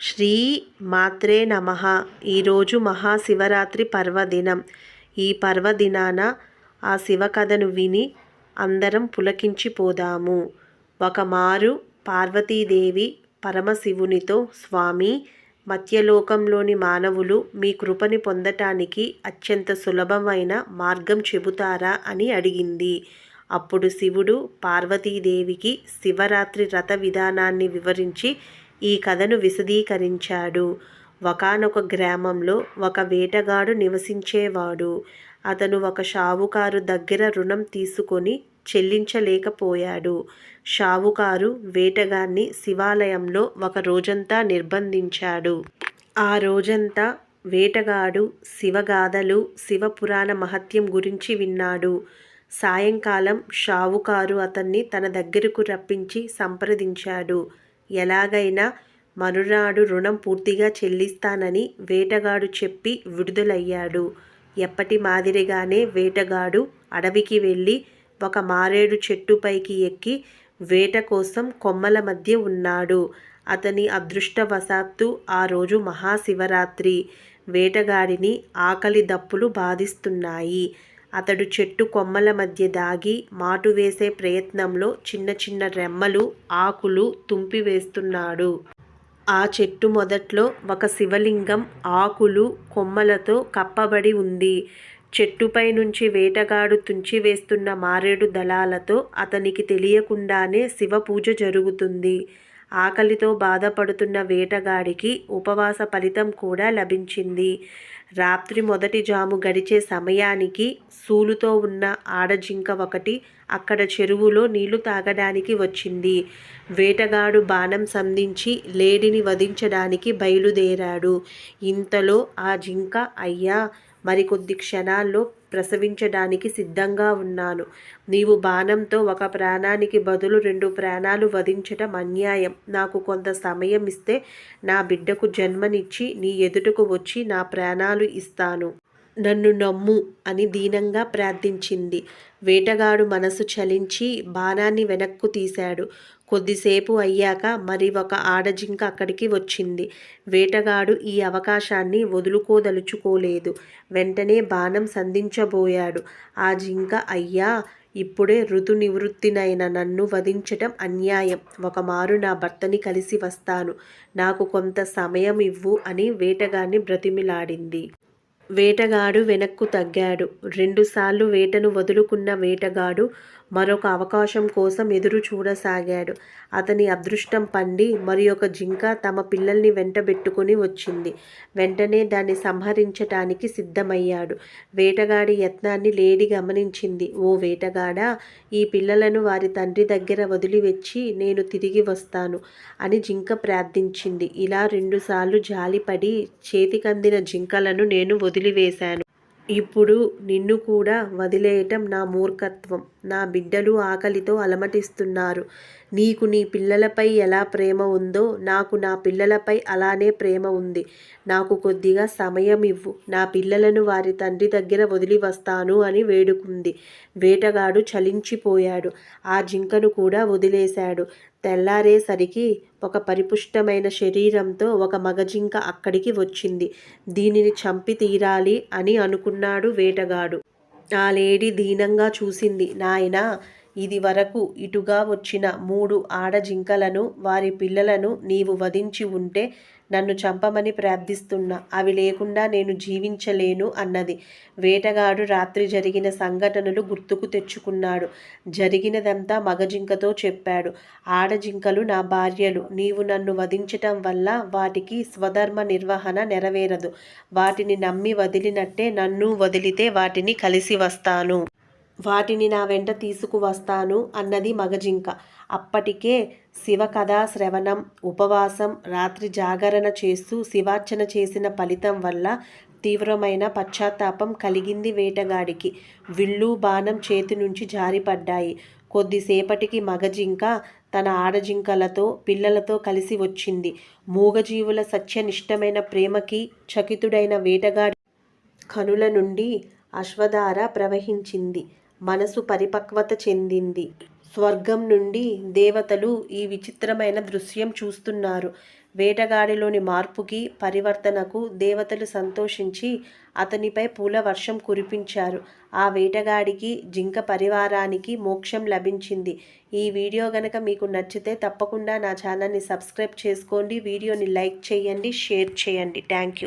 శ్రీ మాత్రే నమ. ఈరోజు మహాశివరాత్రి పర్వదినం. ఈ పర్వదినాన ఆ శివకథను విని అందరం పులకించిపోదాము ఒకమారు పార్వతీదేవి పరమశివునితో స్వామి మత్యలోకంలోని మానవులు మీ కృపని పొందటానికి అత్యంత సులభమైన మార్గం చెబుతారా? అని అడిగింది. అప్పుడు శివుడు పార్వతీదేవికి శివరాత్రి రథ విధానాన్ని వివరించి ఈ కథను విశదీకరించాడు. ఒకానొక గ్రామంలో ఒక వేటగాడు నివసించేవాడు. అతను ఒక షావుకారు దగ్గర రుణం తీసుకొని చెల్లించలేకపోయాడు. షావుకారు వేటగాన్ని శివాలయంలో ఒక రోజంతా నిర్బంధించాడు. ఆ రోజంతా వేటగాడు శివగాథలు శివపురాణ మహత్యం గురించి విన్నాడు. సాయంకాలం షావుకారు అతన్ని తన దగ్గరకు రప్పించి సంప్రదించాడు. ఎలాగైనా మరునాడు రుణం పూర్తిగా చెల్లిస్తానని వేటగాడు చెప్పి విడుదలయ్యాడు. ఎప్పటి మాదిరిగానే వేటగాడు అడవికి వెళ్ళి ఒక మారేడు చెట్టుపైకి ఎక్కి వేట కోసం కొమ్మల మధ్య ఉన్నాడు. అతని అదృష్టవశాత్తు ఆ రోజు మహాశివరాత్రి. వేటగాడిని ఆకలి దప్పులు బాధిస్తున్నాయి. అతడు చెట్టు కొమ్మల మధ్య దాగి మాటు వేసే ప్రయత్నంలో చిన్న చిన్న రెమ్మలు ఆకులు తుంపివేస్తున్నాడు ఆ చెట్టు మొదట్లో ఒక శివలింగం ఆకులు కొమ్మలతో కప్పబడి ఉంది. చెట్టుపై నుంచి వేటగాడు తుంచివేస్తున్న మారేడు దళాలతో అతనికి తెలియకుండానే శివ పూజ జరుగుతుంది. ఆకలితో బాధపడుతున్న వేటగాడికి ఉపవాస ఫలితం కూడా లభించింది. రాత్రి మొదటి జాము గడిచే సమయానికి సూలుతో ఉన్న ఆడజింక ఒకటి అక్కడ చెరువులో నీళ్ళు తాగడానికి వచ్చింది. వేటగాడు బాణం సంధించి లేడిని వధించడానికి బయలుదేరాడు. ఇంతలో ఆ జింక అయ్యా మరికొద్ది క్షణాల్లో ప్రసవించడానికి సిద్ధంగా ఉన్నాను. నీవు బాణంతో ఒక ప్రాణానికి బదులు రెండు ప్రాణాలు వధించటం అన్యాయం. నాకు కొంత సమయం ఇస్తే నా బిడ్డకు జన్మనిచ్చి నీ ఎదుటకు వచ్చి నా ప్రాణాలు ఇస్తాను. నన్ను నమ్ము అని దీనంగా ప్రార్థించింది. వేటగాడు మనసు చలించి బాణాన్ని వెనక్కు తీశాడు. కొద్దిసేపు అయ్యాక మరి ఒక ఆడజింక అక్కడికి వచ్చింది. వేటగాడు ఈ అవకాశాన్ని వదులుకోదలుచుకోలేదు. వెంటనే బాణం సంధించబోయాడు. ఆ జింక అయ్యా ఇప్పుడే ఋతు నివృత్తినైన నన్ను వధించటం అన్యాయం. ఒకమారు నా భర్తని కలిసి వస్తాను. నాకు కొంత సమయం ఇవ్వు అని వేటగాన్ని బ్రతిమిలాడింది. వేటగాడు వెనక్కు తగ్గాడు. రెండుసార్లు వేటను వదులుకున్న వేటగాడు మరొక అవకాశం కోసం ఎదురు చూడసాగాడు. అతని అదృష్టం పండి మరి ఒక జింక తమ పిల్లల్ని వెంటబెట్టుకుని వచ్చింది. వెంటనే దాన్ని సంహరించటానికి సిద్ధమయ్యాడు. వేటగాడి యత్నాన్ని లేడి గమనించింది. ఓ వేటగాడా ఈ పిల్లలను వారి తండ్రి దగ్గర వదిలివెచ్చి నేను తిరిగి వస్తాను అని జింక ప్రార్థించింది. ఇలా రెండుసార్లు జాలిపడి చేతికందిన జింకలను నేను వదిలివేశాను. ఇప్పుడు నిన్ను కూడా వదిలేయటం నా మూర్ఖత్వం. నా బిడ్డలు ఆకలితో అలమటిస్తున్నారు. నీకు నీ పిల్లలపై ఎలా ప్రేమ ఉందో నాకు నా పిల్లలపై అలానే ప్రేమ ఉంది. నాకు కొద్దిగా సమయం ఇవ్వు. నా పిల్లలను వారి తండ్రి దగ్గర వదిలి వస్తాను అని వేడుకుంది. వేటగాడు చలించిపోయాడు. ఆ జింకను కూడా వదిలేశాడు. తెల్లారేసరికి ఒక పరిపుష్టమైన శరీరంతో ఒక మగజింక అక్కడికి వచ్చింది. దీనిని చంపి తీరాలి అని అనుకున్నాడు వేటగాడు. ఆ లేడీ దీనంగా చూసింది నాయనా ఇది వరకు ఇటుగా వచ్చిన మూడు ఆడజింకలను వారి పిల్లలను నీవు వధించి ఉంటే నన్ను చంపమని ప్రార్థిస్తున్నా. అవి లేకుండా నేను జీవించలేను అన్నది. వేటగాడు రాత్రి జరిగిన సంఘటనలు గుర్తుకు తెచ్చుకున్నాడు. జరిగినదంతా మగజింకతో చెప్పాడు. ఆడజింకలు నా భార్యలు. నీవు నన్ను వధించటం వల్ల వాటికి స్వధర్మ నిర్వహణ నెరవేరదు. వాటిని నమ్మి వదిలినట్టే నన్ను వదిలితే వాటిని కలిసి వస్తాను. వాటిని నా వెంట తీసుకువస్తాను అన్నది మగజింక. అప్పటికే శివ కథా శ్రవణం ఉపవాసం రాత్రి జాగరణ చేస్తూ శివార్చన చేసిన ఫలితం వల్ల తీవ్రమైన పశ్చాత్తాపం కలిగింది వేటగాడికి. విల్లు బాణం చేతి నుంచి జారిపడ్డాయి. కొద్దిసేపటికి మగజింక తన ఆడజింకలతో పిల్లలతో కలిసి వచ్చింది. మూగజీవుల సత్యనిష్టమైన ప్రేమకి చకితుడైన వేటగాడి కనుల నుండి అశ్వధార ప్రవహించింది. మనసు పరిపక్వత చెందింది. స్వర్గం నుండి దేవతలు ఈ విచిత్రమైన దృశ్యం చూస్తున్నారు. వేటగాడిలోని మార్పుకి పరివర్తనకు దేవతలు సంతోషించి అతనిపై పూల వర్షం కురిపించారు. ఆ వేటగాడికి జింక పరివారానికి మోక్షం లభించింది. ఈ వీడియో గనక మీకు నచ్చితే తప్పకుండా నా ఛానల్ని సబ్స్క్రైబ్ చేసుకోండి. వీడియోని లైక్ చేయండి షేర్ చేయండి. Thank you